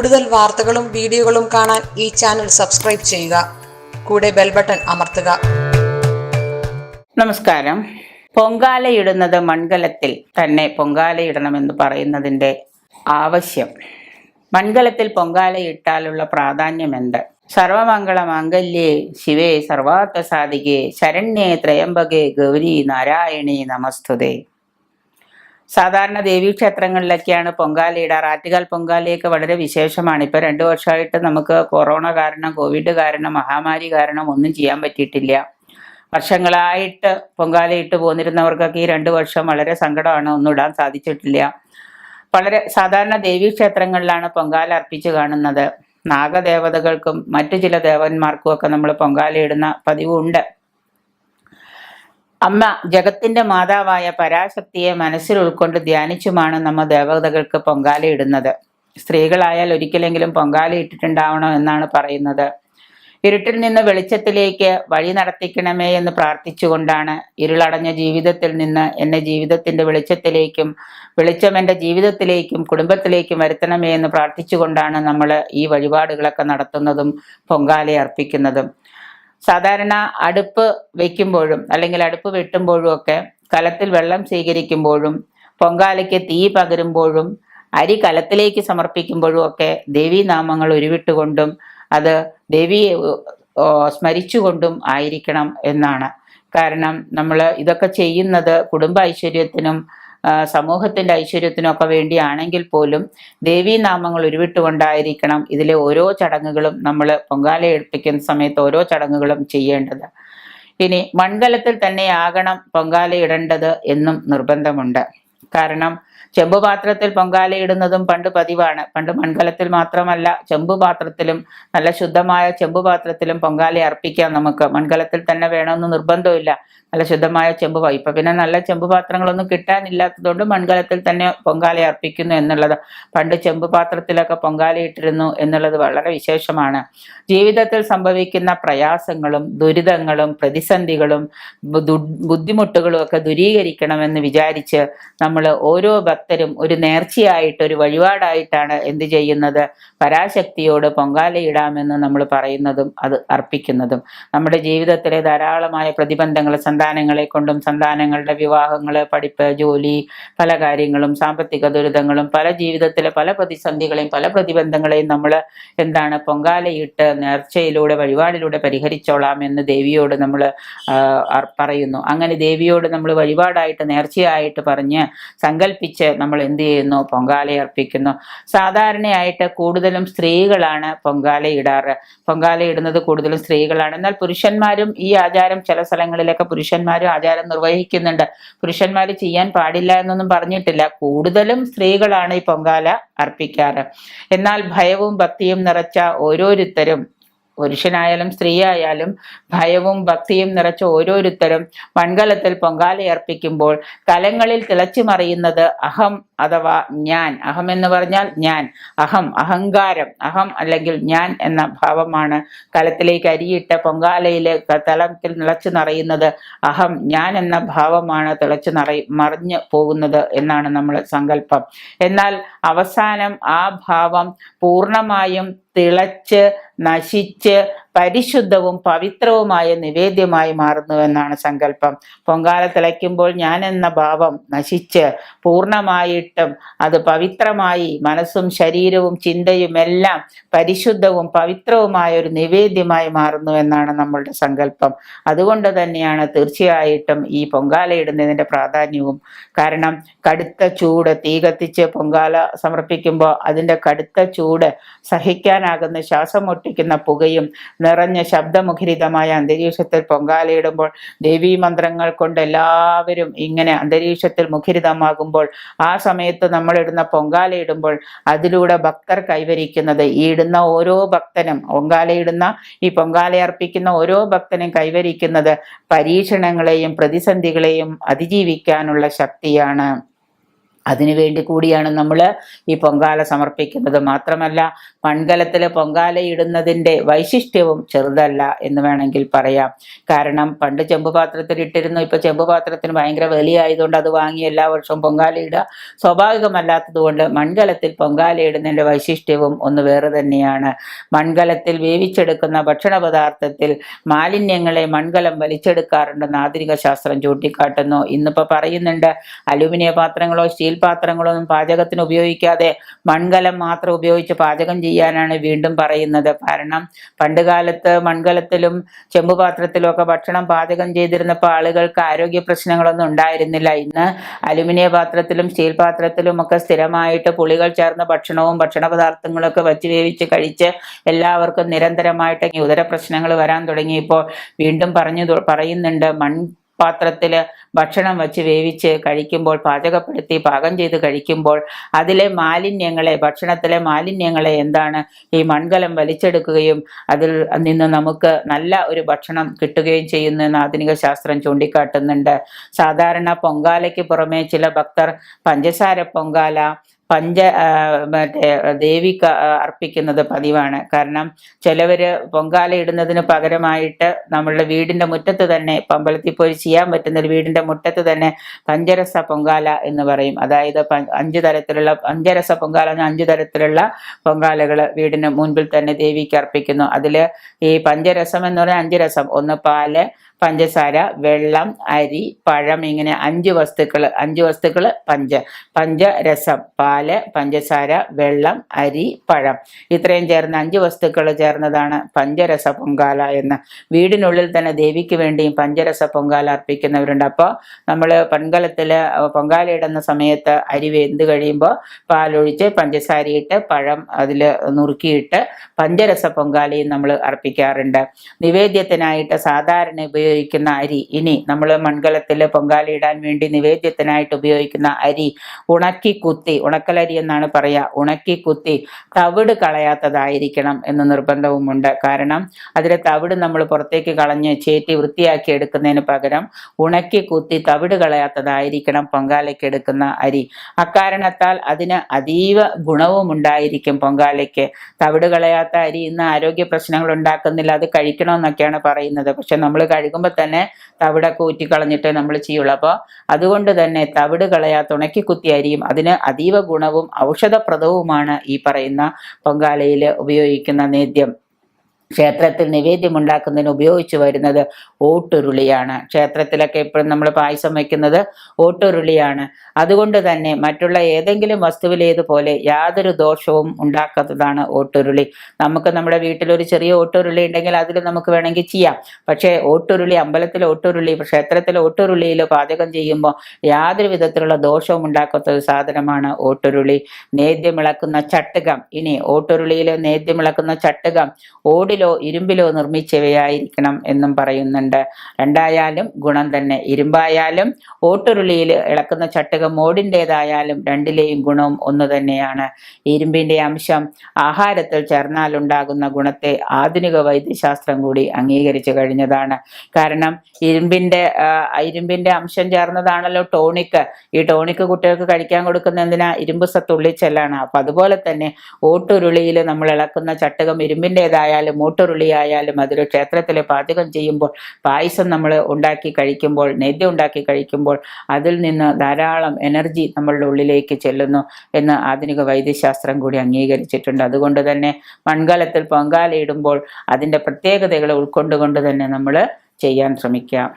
കൂടുതൽ വാർത്തകളും വീഡിയോകളും കാണാൻ ഈ ചാനൽ സബ്സ്ക്രൈബ് ചെയ്യുക. കൂടെ ബെൽ ബട്ടൺ അമർത്തുക. നമസ്കാരം. പൊങ്കാലയിടുന്നത് മൺകലത്തിൽ തന്നെ പൊങ്കാലയിടണമെന്ന് പറയുന്നതിന്റെ ആവശ്യം. മൺകലത്തിൽ പൊങ്കാലയിട്ടാലുള്ള പ്രാധാന്യം എന്ത്? സർവമംഗള മാംഗല്യേ ശിവേ സർവാർത്ഥ സാധികേ ശരണ്യേ ത്രയംബകേ ഗൗരി നാരായണി നമസ്തുതേ. സാധാരണ ദേവീക്ഷേത്രങ്ങളിലൊക്കെയാണ് പൊങ്കാല ഇടാറ്. ആറ്റുകാൽ പൊങ്കാലയൊക്കെ വളരെ വിശേഷമാണ്. ഇപ്പൊ രണ്ടു വർഷമായിട്ട് നമുക്ക് കൊറോണ കാരണം കോവിഡ് കാരണം മഹാമാരി കാരണം ഒന്നും ചെയ്യാൻ പറ്റിയിട്ടില്ല. വർഷങ്ങളായിട്ട് പൊങ്കാല ഇട്ട് പോന്നിരുന്നവർക്കൊക്കെ ഈ രണ്ട് വർഷം വളരെ സങ്കടമാണ്. ഒന്നും ഇടാൻ സാധിച്ചിട്ടില്ല. വളരെ സാധാരണ ദേവീക്ഷേത്രങ്ങളിലാണ് പൊങ്കാല അർപ്പിച്ച് കാണുന്നത്. നാഗദേവതകൾക്കും മറ്റു ചില ദേവന്മാർക്കും ഒക്കെ നമ്മൾ പൊങ്കാല ഇടുന്ന പതിവുണ്ട്. അമ്മ ജഗത്തിന്റെ മാതാവായ പരാശക്തിയെ മനസ്സിൽ ഉൾക്കൊണ്ട് ധ്യാനിച്ചുമാണ് നമ്മ ദേവതകൾക്ക് പൊങ്കാലയിടുന്നത് സ്ത്രീകളായാൽ ഒരിക്കലെങ്കിലും പൊങ്കാല ഇട്ടിട്ടുണ്ടാവണം എന്നാണ് പറയുന്നത്. ഇരുട്ടിൽ നിന്ന് വെളിച്ചത്തിലേക്ക് വഴി നടത്തിക്കണമേ എന്ന് പ്രാർത്ഥിച്ചുകൊണ്ടാണ് ഇരുളടഞ്ഞ ജീവിതത്തിൽ നിന്ന് എന്നെ ജീവിതത്തിന്റെ വെളിച്ചത്തിലേക്കും വെളിച്ചം എന്റെ ജീവിതത്തിലേക്കും കുടുംബത്തിലേക്കും വരുത്തണമേ എന്ന് പ്രാർത്ഥിച്ചുകൊണ്ടാണ് നമ്മൾ ഈ വഴിപാടുകളൊക്കെ നടത്തുന്നതും പൊങ്കാലയെ അർപ്പിക്കുന്നതും. സാധാരണ അടുപ്പ് വെക്കുമ്പോഴും അല്ലെങ്കിൽ അടുപ്പ് വെട്ടുമ്പോഴും ഒക്കെ കലത്തിൽ വെള്ളം സ്വീകരിക്കുമ്പോഴും പൊങ്കാലയ്ക്ക് തീ പകരുമ്പോഴും അരി കലത്തിലേക്ക് സമർപ്പിക്കുമ്പോഴും ഒക്കെ ദേവീനാമങ്ങൾ ഉരുവിട്ടുകൊണ്ടും അത് ദേവിയെ സ്മരിച്ചുകൊണ്ടും ആയിരിക്കണം എന്നാണ്. കാരണം നമ്മൾ ഇതൊക്കെ ചെയ്യുന്നത് കുടുംബ ഐശ്വര്യത്തിനും സമൂഹത്തിന്റെ ഐശ്വര്യത്തിനും ഒക്കെ വേണ്ടിയാണെങ്കിൽ പോലും ദേവീനാമങ്ങൾ ഉരുവിട്ടുകൊണ്ടായിരിക്കണം ഇതിലെ ഓരോ ചടങ്ങുകളും നമ്മൾ പൊങ്കാല എടുപ്പിക്കുന്ന സമയത്ത് ഓരോ ചടങ്ങുകളും ചെയ്യേണ്ടത്. ഇനി മൺകലത്തിൽ തന്നെയാകണം പൊങ്കാല ഇടേണ്ടത് എന്നും നിർബന്ധമുണ്ട്. കാരണം ചെമ്പുപാത്രത്തിൽ പൊങ്കാല ഇടുന്നതും പണ്ട് പതിവാണ്. പണ്ട് മൺകലത്തിൽ മാത്രമല്ല ചെമ്പുപാത്രത്തിലും നല്ല ശുദ്ധമായ ചെമ്പുപാത്രത്തിലും പൊങ്കാല അർപ്പിക്കാം നമുക്ക്. മൺകലത്തിൽ തന്നെ വേണമെന്ന് നിർബന്ധമില്ല. നല്ല ശുദ്ധമായ ചെമ്പ് ഇപ്പൊ പിന്നെ നല്ല ചെമ്പ് പാത്രങ്ങളൊന്നും കിട്ടാനില്ലാത്തതുകൊണ്ട് മൺകലത്തിൽ തന്നെ പൊങ്കാല അർപ്പിക്കുന്നു എന്നുള്ളത്. പണ്ട് ചെമ്പ് പാത്രത്തിലൊക്കെ പൊങ്കാല ഇട്ടിരുന്നു എന്നുള്ളത് വളരെ വിശേഷമാണ്. ജീവിതത്തിൽ സംഭവിക്കുന്ന പ്രയാസങ്ങളും ദുരിതങ്ങളും പ്രതിസന്ധികളും ബുദ്ധിമുട്ടുകളും ഒക്കെ ദൂരീകരിക്കണമെന്ന് വിചാരിച്ച് നമ്മൾ ഓരോ ഭക്തരും ഒരു നേർച്ചയായിട്ട് ഒരു വഴിപാടായിട്ടാണ് എന്ത് ചെയ്യുന്നത്? പരാശക്തിയോട് പൊങ്കാലയിടാമെന്ന് നമ്മൾ പറയുന്നതും അത് അർപ്പിക്കുന്നതും. നമ്മുടെ ജീവിതത്തിലെ ധാരാളമായ പ്രതിബന്ധങ്ങൾ സന്താനങ്ങളെ കൊണ്ടും സന്താനങ്ങളുടെ വിവാഹങ്ങൾ പഠിപ്പ് ജോലി പല കാര്യങ്ങളും സാമ്പത്തിക ദുരിതങ്ങളും പല ജീവിതത്തിലെ പല പ്രതിസന്ധികളെയും പല പ്രതിബന്ധങ്ങളെയും നമ്മൾ എന്താണ് പൊങ്കാലയിട്ട് നേർച്ചയിലൂടെ വഴിപാടിലൂടെ പരിഹരിച്ചോളാം എന്ന് ദേവിയോട് നമ്മൾ പറയുന്നു. അങ്ങനെ ദേവിയോട് നമ്മൾ വഴിപാടായിട്ട് നേർച്ചയായിട്ട് പറഞ്ഞ് സങ്കല്പിച്ച് നമ്മൾ എന്ത് ചെയ്യുന്നു? പൊങ്കാല അർപ്പിക്കുന്നു. സാധാരണയായിട്ട് കൂടുതലും സ്ത്രീകളാണ് പൊങ്കാല ഇടാറ്. പൊങ്കാല ഇടുന്നത് കൂടുതലും സ്ത്രീകളാണ്. എന്നാൽ പുരുഷന്മാരും ഈ ആചാരം ചില സ്ഥലങ്ങളിലൊക്കെ പുരുഷന്മാരും ആചാരം നിർവഹിക്കുന്നുണ്ട്. പുരുഷന്മാർ ചെയ്യാൻ പാടില്ല എന്നൊന്നും പറഞ്ഞിട്ടില്ല. കൂടുതലും സ്ത്രീകളാണ് ഈ പൊങ്കാല അർപ്പിക്കാറ്. എന്നാൽ ഭയവും ഭക്തിയും നിറച്ച ഓരോരുത്തരും പുരുഷനായാലും സ്ത്രീയായാലും ഭയവും ഭക്തിയും നിറച്ച ഓരോരുത്തരും മൺകലത്തിൽ പൊങ്കാലയർപ്പിക്കുമ്പോൾ കലങ്ങളിൽ തിളച്ചു മറിയുന്നത് അഹം അഥവാ ഞാൻ അഹം എന്ന് പറഞ്ഞാൽ ഞാൻ അഹം അഹങ്കാരം അഹം അല്ലെങ്കിൽ ഞാൻ എന്ന ഭാവമാണ് കലത്തിലേക്ക് അരിയിട്ട പൊങ്കാലയിലെ തലത്തിൽ നിളച്ചു നിറയുന്നത്. അഹം ഞാൻ എന്ന ഭാവമാണ് തിളച്ചു നിറയി മറിഞ്ഞു പോകുന്നത് എന്നാണ് നമ്മൾ സങ്കല്പം. എന്നാൽ അവസാനം ആ ഭാവം പൂർണമായും തിളച്ച് നശിച്ച് പരിശുദ്ധവും പവിത്രവുമായ നിവേദ്യമായി മാറുന്നുവെന്നാണ് സങ്കല്പം. പൊങ്കാല തിളയ്ക്കുമ്പോൾ ഞാൻ എന്ന ഭാവം നശിച്ച് പൂർണമായിട്ടും അത് പവിത്രമായി മനസ്സും ശരീരവും ചിന്തയും എല്ലാം പരിശുദ്ധവും പവിത്രവുമായ ഒരു നിവേദ്യമായി മാറുന്നു എന്നാണ് നമ്മളുടെ സങ്കല്പം. അതുകൊണ്ട് തന്നെയാണ് തീർച്ചയായിട്ടും ഈ പൊങ്കാല ഇടുന്നതിന്റെ പ്രാധാന്യവും. കാരണം കടുത്ത ചൂട് തീ കത്തിച്ച് പൊങ്കാല സമർപ്പിക്കുമ്പോൾ അതിന്റെ കടുത്ത ചൂട് സഹിക്കാനാകുന്ന ശ്വാസം മുട്ടിക്കുന്ന പുകയും നിറഞ്ഞ ശബ്ദമുഖരിതമായ അന്തരീക്ഷത്തിൽ പൊങ്കാലയിടുമ്പോൾ ദേവീ മന്ത്രങ്ങൾ കൊണ്ട് എല്ലാവരും ഇങ്ങനെ അന്തരീക്ഷത്തിൽ മുഖരിതമാകുമ്പോൾ ആ സമയത്ത് നമ്മൾ ഇടുന്ന പൊങ്കാലയിടുമ്പോൾ അതിലൂടെ ഭക്തർ കൈവരിക്കുന്നത് ഈ ഇടുന്ന ഓരോ ഭക്തനും പൊങ്കാലയിടുന്ന ഈ പൊങ്കാല അർപ്പിക്കുന്ന ഓരോ ഭക്തനും കൈവരിക്കുന്നത് പരീക്ഷണങ്ങളെയും പ്രതിസന്ധികളെയും അതിജീവിക്കാനുള്ള ശക്തിയാണ്. അതിനുവേണ്ടി കൂടിയാണ് നമ്മൾ ഈ പൊങ്കാല സമർപ്പിക്കുന്നത്. മാത്രമല്ല മൺകലത്തിൽ പൊങ്കാലയിടുന്നതിന്റെ വൈശിഷ്ട്യവും ചെറുതല്ല എന്ന് വേണമെങ്കിൽ പറയാം. കാരണം പണ്ട് ചെമ്പുപാത്രത്തിൽ ഇട്ടിരുന്നു. ഇപ്പോൾ ചെമ്പുപാത്രത്തിന് ഭയങ്കര വിലയായതുകൊണ്ട് അത് വാങ്ങി എല്ലാ വർഷവും പൊങ്കാലയിടുക സ്വാഭാവികമല്ലാത്തതുകൊണ്ട് മൺകലത്തിൽ പൊങ്കാലയിടുന്നതിന്റെ വൈശിഷ്ട്യവും ഒന്ന് വേറെ തന്നെയാണ്. മൺകലത്തിൽ വേവിച്ചെടുക്കുന്ന ഭക്ഷണ പദാർത്ഥത്തിൽ മാലിന്യങ്ങളെ മൺകലം വലിച്ചെടുക്കാറുണ്ടെന്ന് ആധുനിക ശാസ്ത്രം ചൂണ്ടിക്കാട്ടുന്നു. ഇന്നിപ്പോൾ പറയുന്നുണ്ട് അലുമിനിയ പാത്രങ്ങളോ സ്റ്റീൽ പാത്രങ്ങളോ ഒന്നും പാചകത്തിന് ഉപയോഗിക്കാതെ മൺകലം മാത്രം ഉപയോഗിച്ച് പാചകം ചെയ്യാനാണ് വീണ്ടും പറയുന്നത്. കാരണം പണ്ട് കാലത്ത് മൺകലത്തിലും ചെമ്പുപാത്രത്തിലും ഒക്കെ ഭക്ഷണം പാചകം ചെയ്തിരുന്നപ്പോൾ ആളുകൾക്ക് ആരോഗ്യ പ്രശ്നങ്ങളൊന്നും ഉണ്ടായിരുന്നില്ല. ഇന്ന് അലുമിനിയ പാത്രത്തിലും സ്റ്റീൽ പാത്രത്തിലും ഒക്കെ സ്ഥിരമായിട്ട് പുളികൾ ചേർന്ന ഭക്ഷണവും ഭക്ഷണ പദാർത്ഥങ്ങളൊക്കെ വച്ച് വേവിച്ച് കഴിച്ച് എല്ലാവർക്കും നിരന്തരമായിട്ട് ഉദര പ്രശ്നങ്ങൾ വരാൻ തുടങ്ങിയപ്പോൾ വീണ്ടും പറഞ്ഞു പറയുന്നുണ്ട്. മൺ പാത്രത്തിൽ ഭക്ഷണം വച്ച് വേവിച്ച് കഴിക്കുമ്പോൾ പാചകപ്പെടുത്തി പാകം ചെയ്ത് കഴിക്കുമ്പോൾ അതിലെ മാലിന്യങ്ങളെ ഭക്ഷണത്തിലെ മാലിന്യങ്ങളെ എന്താണ് ഈ മൺകലം വലിച്ചെടുക്കുകയും അതിൽ നിന്ന് നമുക്ക് നല്ല ഒരു ഭക്ഷണം കിട്ടുകയും ചെയ്യുന്നു എന്ന് ആധുനിക ശാസ്ത്രം ചൂണ്ടിക്കാട്ടുന്നുണ്ട്. സാധാരണ പൊങ്കാലയ്ക്ക് പുറമെ ചില ഭക്തർ പഞ്ചസാര പൊങ്കാല പഞ്ച മറ്റേ ദേവിക്ക് അർപ്പിക്കുന്നത് പതിവാണ്. കാരണം ചിലവർ പൊങ്കാല ഇടുന്നതിന് പകരമായിട്ട് നമ്മളുടെ വീടിന്റെ മുറ്റത്ത് തന്നെ പമ്പലത്തിൽ പോയി ചെയ്യാൻ പറ്റുന്ന ഒരു വീടിന്റെ മുറ്റത്ത് തന്നെ പഞ്ചരസ പൊങ്കാല എന്ന് പറയും. അതായത് അഞ്ച് തരത്തിലുള്ള പഞ്ചരസ പൊങ്കാല എന്ന അഞ്ച് തരത്തിലുള്ള പൊങ്കാലകൾ വീടിന് മുൻപിൽ തന്നെ ദേവിക്ക് അർപ്പിക്കുന്നു. അതിൽ ഈ പഞ്ചരസം എന്ന് പറഞ്ഞാൽ അഞ്ച് രസം. ഒന്ന് പാൽ പഞ്ചസാര വെള്ളം അരി പഴം ഇങ്ങനെ അഞ്ച് വസ്തുക്കൾ അഞ്ച് വസ്തുക്കൾ പഞ്ച പഞ്ചരസം പാൽ പഞ്ചസാര വെള്ളം അരി പഴം. ഇത്രയും ചേർന്ന അഞ്ച് വസ്തുക്കൾ ചേർന്നതാണ് പഞ്ചരസ പൊങ്കാല എന്ന്. വീടിനുള്ളിൽ തന്നെ ദേവിക്ക് വേണ്ടിയും പഞ്ചരസ പൊങ്കാല അർപ്പിക്കുന്നവരുണ്ട്. അപ്പോൾ നമ്മൾ പൺകലത്തിൽ പൊങ്കാല ഇടുന്ന സമയത്ത് അരി വെന്ത് കഴിയുമ്പോൾ പാലൊഴിച്ച് പഞ്ചസാരയിട്ട് പഴം അതിൽ നുറുക്കിയിട്ട് പഞ്ചരസ പൊങ്കാലയും നമ്മൾ അർപ്പിക്കാറുണ്ട്. നിവേദ്യത്തിനായിട്ട് സാധാരണ ഉപയോഗിക്കുന്ന അരി. ഇനി നമ്മൾ മൺകലത്തിൽ പൊങ്കാലയിടാൻ വേണ്ടി നിവേദ്യത്തിനായിട്ട് ഉപയോഗിക്കുന്ന അരി ഉണക്കി കുത്തി ഉണക്കലരി എന്നാണ് പറയുക ഉണക്കി കുത്തി തവിട് കളയാത്തതായിരിക്കണം എന്ന് നിർബന്ധവുമുണ്ട്. കാരണം അതിലെ തവിട് നമ്മൾ പുറത്തേക്ക് കളഞ്ഞ് ചേറ്റി വൃത്തിയാക്കി എടുക്കുന്നതിന് പകരം ഉണക്കി കുത്തി തവിട് കളയാത്തതായിരിക്കണം പൊങ്കാലയ്ക്ക് എടുക്കുന്ന അരി. അക്കാരണത്താൽ അതിന് അതീവ ഗുണവും ഉണ്ടായിരിക്കും പൊങ്കാലയ്ക്ക്. തവിട് കളയാത്ത അരി ഇന്ന് ആരോഗ്യ പ്രശ്നങ്ങൾ ഉണ്ടാക്കുന്നില്ല അത് കഴിക്കണമെന്നൊക്കെയാണ് പറയുന്നത്. പക്ഷെ നമ്മൾ കഴുകുമ്പോൾ തന്നെ തവിടൊക്കെ ഊറ്റിക്കളഞ്ഞിട്ടേ നമ്മൾ ചെയ്യുള്ളൂ. അപ്പോൾ അതുകൊണ്ട് തന്നെ തവിട് കളയാ തുണക്കി കുത്തി അരിയും. അതിന് അതീവ ഗുണവും ഔഷധപ്രദവുമാണ് ഈ പറയുന്ന പൊങ്കാലയിൽ ഉപയോഗിക്കുന്ന നേദ്യം. ക്ഷേത്രത്തിൽ നിവേദ്യം ഉണ്ടാക്കുന്നതിന് ഉപയോഗിച്ചു വരുന്നത് ഓട്ടുരുളിയാണ്. ക്ഷേത്രത്തിലൊക്കെ എപ്പോഴും നമ്മൾ പായസം വയ്ക്കുന്നത് ഓട്ടുരുളിയാണ്. അതുകൊണ്ട് തന്നെ മറ്റുള്ള ഏതെങ്കിലും വസ്തുവിലേതുപോലെ യാതൊരു ദോഷവും ഉണ്ടാക്കാത്തതാണ് ഓട്ടുരുളി. നമുക്ക് നമ്മുടെ വീട്ടിലൊരു ചെറിയ ഓട്ടുരുളി ഉണ്ടെങ്കിൽ അതിൽ നമുക്ക് വേണമെങ്കിൽ ചെയ്യാം. പക്ഷേ ഓട്ടുരുളി അമ്പലത്തിലെ ഓട്ടുരുളി ക്ഷേത്രത്തിലെ ഓട്ടുരുളിയിൽ പാചകം ചെയ്യുമ്പോൾ യാതൊരു വിധത്തിലുള്ള ദോഷവും ഉണ്ടാക്കാത്ത ഒരു സാധനമാണ് ഓട്ടുരുളി. നേദ്യമിളക്കുന്ന ചട്ടുകം. ഇനി ഓട്ടുരുളിയിൽ നേദ്യമിളക്കുന്ന ചട്ടുകം. ഓടിലോ ഇരുമ്പിലോ നിർമ്മിച്ചവയായിരിക്കണം എന്നും പറയുന്നുണ്ട്. രണ്ടായാലും ഗുണം തന്നെ. ഇരുമ്പായാലും ഓട്ടുരുളിയിൽ ഇളക്കുന്ന ചട്ടുകം ഓടിന്റെതായാലും രണ്ടിലെയും ഗുണവും ഒന്ന് തന്നെയാണ്. ഇരുമ്പിന്റെ അംശം ആഹാരത്തിൽ ചേർന്നാലുണ്ടാകുന്ന ഗുണത്തെ ആധുനിക വൈദ്യശാസ്ത്രം കൂടി അംഗീകരിച്ചു കഴിഞ്ഞതാണ്. കാരണം ഇരുമ്പിന്റെ ഇരുമ്പിന്റെ അംശം ചേർന്നതാണല്ലോ ടോണിക്ക് ഈ ടോണിക്ക് കുട്ടികൾക്ക് കഴിക്കാൻ കൊടുക്കുന്ന എന്തിനാ? ഇരുമ്പ് സത്തുള്ളിച്ചെല്ലാണ്. അപ്പം അതുപോലെ തന്നെ ഓട്ടുരുളിയിൽ നമ്മൾ ഇളക്കുന്ന ചട്ടകം ഇരുമ്പിന്റെതായാലും ഓട്ടുരുളി ആയാലും അതൊരു ക്ഷേത്രത്തിൽ പാചകം ചെയ്യുമ്പോൾ പായസം നമ്മൾ ഉണ്ടാക്കി കഴിക്കുമ്പോൾ നെയ്യ് ഉണ്ടാക്കി കഴിക്കുമ്പോൾ അതിൽ നിന്ന് ധാരാളം എനർജി നമ്മളുടെ ഉള്ളിലേക്ക് ചെല്ലുന്നു എന്ന് ആധുനിക വൈദ്യശാസ്ത്രം കൂടി അംഗീകരിച്ചിട്ടുണ്ട്. അതുകൊണ്ട് തന്നെ മൺകാലത്തിൽ പൊങ്കാലയിടുമ്പോൾ അതിന്റെ പ്രത്യേകതകളെ ഉൾക്കൊണ്ടുകൊണ്ട് തന്നെ നമ്മൾ ചെയ്യാൻ ശ്രമിക്കാം.